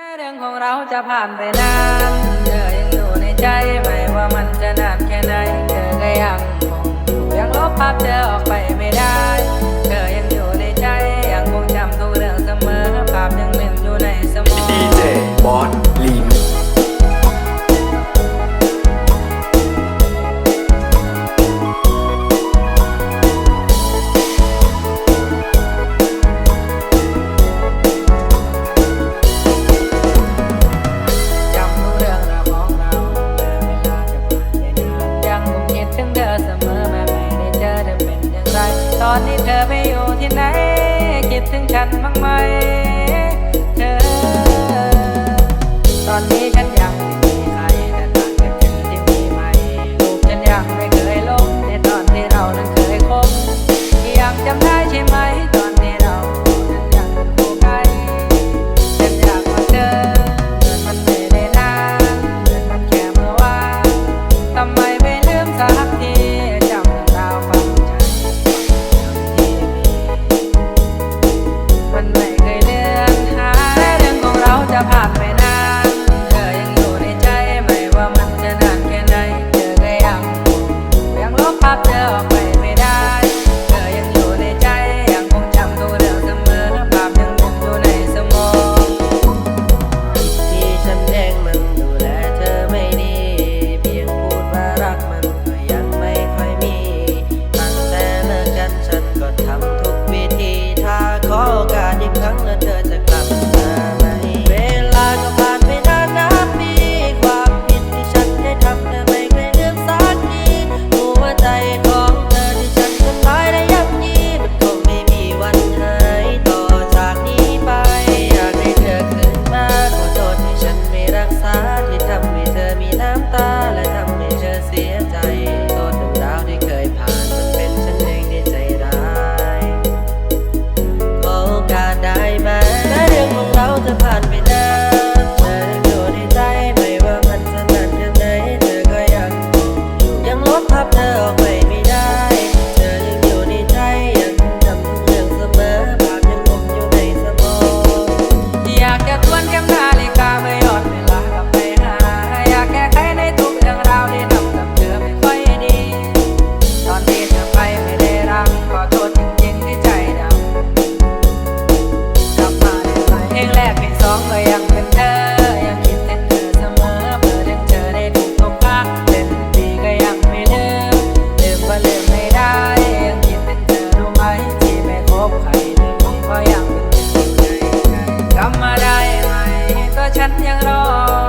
แม้เรื่องของเราจะผ่านไปนานเธอยังอยู่ในใจ ไม่ว่ามันจะนานแค่ไหนเธอก็ยังคงอยู่ยังลบภาพเธอ อนที่เธอไปอยู่ที่ไหนคิดถึงฉันบ้างไหม ภาพไป ฉันยังรอ